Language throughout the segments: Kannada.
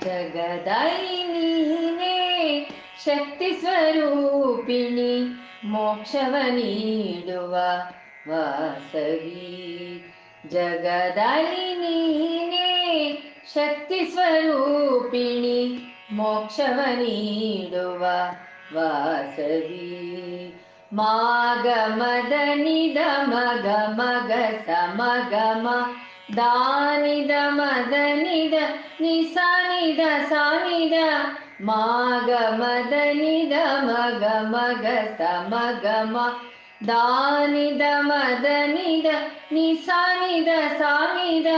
ಜಗದಾಯಿ ಶಕ್ತಿ ಸ್ವರೂಪಿಣಿ ಮೋಕ್ಷವ ನೀಡುವ ವಾಸವಿ. ಜಗದಾಯಿ ಶಕ್ತಿ ಸ್ವರೂಪಿಣಿ ಮೋಕ್ಷವ ನೀಡುವ ವಾಸವಿ. ಮಾಗ ಮದ ನಿದ ಮಗ ಮಗ ಸಮಗಮ ದಾನಿದ ಮದನಿದ ನಿಸಾನಿದ ಸಾನಿದ, ಮಾಗ ಮದನಿದ ಮಗ ಮಗ ಮಗ ಮ. ದಾನಿದ ಮದನಿದ, ನಿಸಾನಿದ ಸಾನಿದ,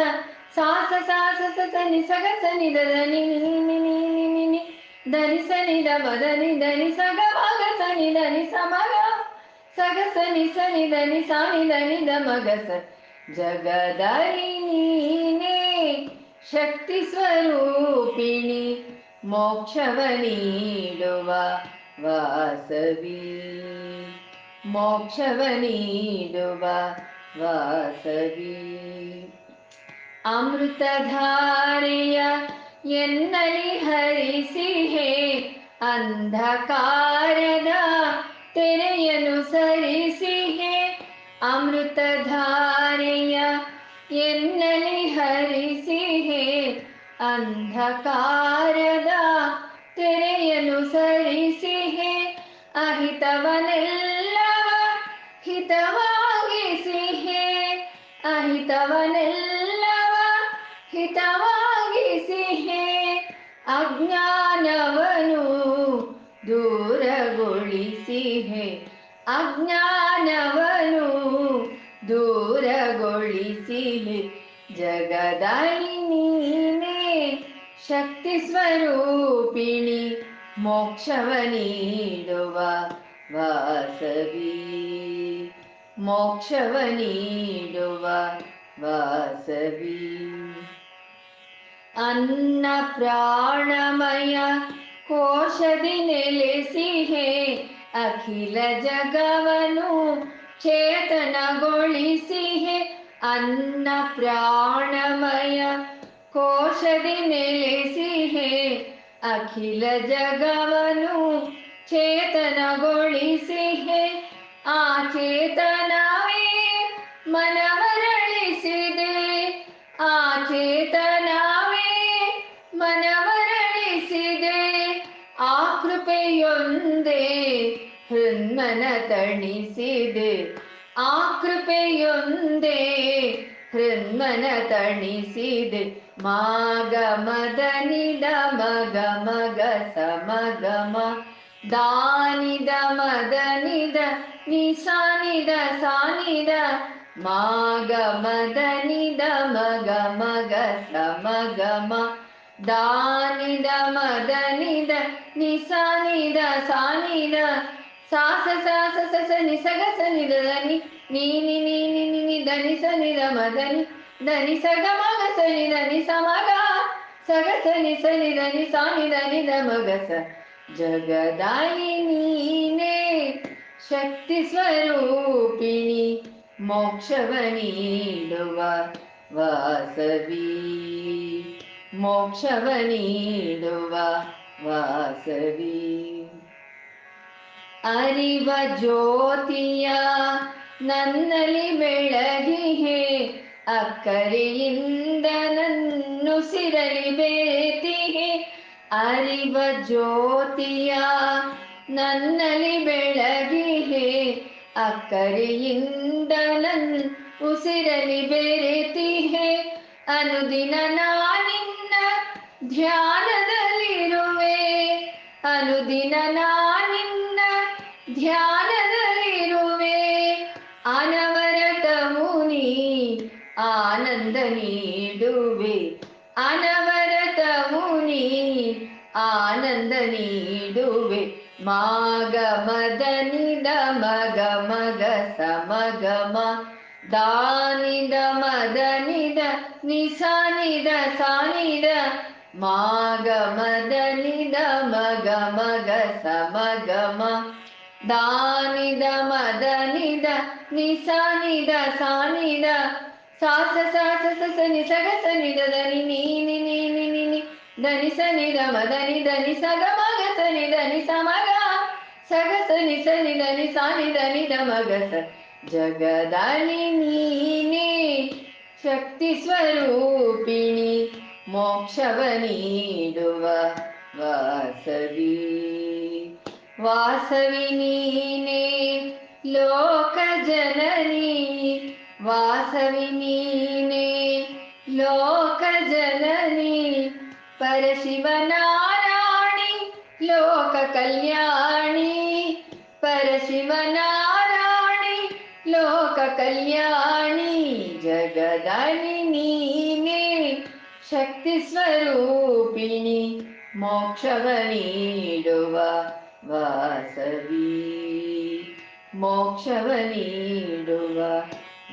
ಸಾಸ ಸಾಸ ಸಸ ನಿಸಗ ಸನಿದ ನಿ ನಿ ನಿ ನಿ ನಿ ನಿ ನಿ. ಧನಿ ಸಗ ಮಗ ಸನಿ ಧನಿ ಸಮಗ ಸಗ ಸನಿ ಸನಿ ಧನಿ ಸಾನಿ ಧನಿ ಮಗ ಸ ಜಗದಾಯಿ ನೀನೇ ಶಕ್ತಿ ಸ್ವರೂಪಿಣಿ ಮೋಕ್ಷವ ನೀಡುವ ವಾಸವಿ ಮೋಕ್ಷವ ನೀಡುವ ವಾಸವಿ ಅಮೃತಧಾರೆಯ ಎನ್ನಲಿ ಹರಿಸಿಹೆ ಅಂಧಕಾರದ ತೆರೆಯನು ಸರಿಸಿಹೆ ಅಮೃತಧಾರೆಯ ಎನ್ನಲಿ ಹರಿಸಿಹೆ ಅಂಧಕಾರದ ತೆರೆಯನು ಸರಿಸಿಹೆ ಅಹಿತವನೆಲ್ಲವ ಹಿತವಾಗಿಸಿಹೆ ಅಹಿತವನೆಲ್ಲವ ಹಿತವಾಗಿಸಿಹೆ ಅಜ್ಞಾನವನು ದೂರಗೊಳಿಸಿಹೆ ಅಜ್ಞಾನವನು ದೂರಗೊಳಿಸಿ ಜಗದಾಯಿ ನೀನೇ ಶಕ್ತಿ ಸ್ವರೂಪಿಣಿ. ಮೋಕ್ಷವ ನೀಡುವ ವಾಸವಿ. ಮೋಕ್ಷವ ನೀಡುವ ವಾಸವಿ. ಅನ್ನ ಪ್ರಾಣಮಯ ಕೋಶದಿ ನೆಲೆಸಿಹೆ. ಅಖಿಲ ಜಗವನು ಚೇತನಗೊಳಿಸಿಹೆ ಅನ್ನ ಪ್ರಾಣಮಯ ಕೋಶದಿ ನೆಲೆಸಿಹೆ ಅಖಿಲ ಜಗವನು ಚೇತನಗೊಳಿಸಿಹೆ ಆ ಚೇತನವೇ ಕೃಪೆಯೊಂದೇ ಹೃನ್ಮನ ತಣಿಸಿದೆ ಆ ಕೃಪೆಯೊಂದೇ ಹೃನ್ಮನ ತಣಿಸಿದೆ ಮಾಗ ಮದ ನಿದ ಮಗ ಮಗ ಸಮಗಮ ದಾನಿದ ಮದ ನಿದ ನಿಸಾನಿದ ಸಾನಿದ ಮಾಗ ಮದ ನಿದ ಮಗ ಮಗ ಸಮಗಮ ದಾನಿದ ಮದ ನಿದ ನಿಸಾನಿದ ಸಾನಿದ ಸಾಸ ಸಾಸ ಸಸ ನಿಸಗ ಸನಿದ ದನಿ ನೀ ನಿ ನೀ ನಿ ನಿ ನಿ ಧನಿ ಸನಿದ ಮದನಿ ಧನಿ ಸಗ ಮಗ ಸನಿ ಧನಿ ಸಮಗ ಸಗ ಸನಿ ಸನಿ ಧನಿ ಸಾನಿ ಧನಿ ದ ಮಗ ಸ ಜಗದಾಯಿ ನೀನೇ ಶಕ್ತಿ ಸ್ವರೂಪಿಣಿ ಮೋಕ್ಷವ ನೀಡುವ ವಾಸವಿ ಮೋಕ್ಷವ ನೀಡುವ ವಾಸವಿ. ಅರಿವ ಜ್ಯೋತಿಯ, ನನ್ನಲ್ಲಿ ಬೆಳಗಿಹೆ ಅಕ್ಕರೆಯಿಂದ ನನ್ನುಸಿರಲಿ ಬೇತಿಹೆ ಅರಿವ ಜ್ಯೋತಿಯ, ನನ್ನಲ್ಲಿ ಬೆಳಗಿಹೆ ಅಕ್ಕರೆಯಿಂದ ನನ್ ಉಸಿರಲಿ ಬೇರೆತಿಹೆ ಅನುದಿನ ನಾನಿನ್ನ ಧ್ಯಾನದಲ್ಲಿರುವೆ ಆನಂದ ನೀಡುವೆ ಅನವರತವು ನೀ ಆನಂದ ನೀಡುವೆ ಮಾಗ ಮದ ನಿದ ಮಗ ಮಗ ಸಮಗಮ. ದಾನಿದ ಮದ ನಿದ ನಿಸಾನಿದ ಸಾನಿದ. ಮಾಗ ಮದ ನಿದ ಮಗ ಮಗ ಸಮಗಮ. ದಾನಿದ ಮದ ನಿದ ನಿಸಾನಿದ ಸಾನಿದ. ಸಾಸ ಸಾಸ, ಸಸ ನಿಸಗ ಸನಿದ ನಿ, ನೀ ನಿ ನೀ, ನಿ ನಿ ನಿ. ಧನಿ ಸನಿ ಗಮ ಧನಿ ಧನಿ ಗ ಮಗ ಸನಿ ಧನಿ ಸಮಗ ಸಗ, ಸನಿ ಸನಿ ಧನಿ ಸಾನಿ ಧನಿ ದ ಮಗ ಸ. ಜಗದಾನಿ, ನೀನೇ ಶಕ್ತಿ ಸ್ವರೂಪಿಣಿ ಮೋಕ್ಷವ ನೀಡುವ ವಾಸವಿ. ವಾಸವಿ ನೀನೇ ಲೋಕ ಜನನಿ ವಾಸವಿ ನೀನೇ ಲೋಕ ಜನನಿ ಪರಶಿವನಾರಾಯಣಿ ಲೋಕ ಕಲ್ಯಾಣಿ ಪರಶಿವನಾರಾಯಣಿ ಲೋಕ ಕಲ್ಯಾಣಿ ಜಗದಾನಿ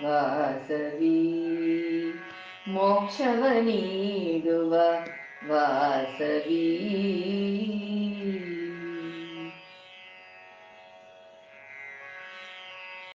ವಾಸವಿ. ಮೋಕ್ಷವ ನೀಡುವ ವಾಸವಿ.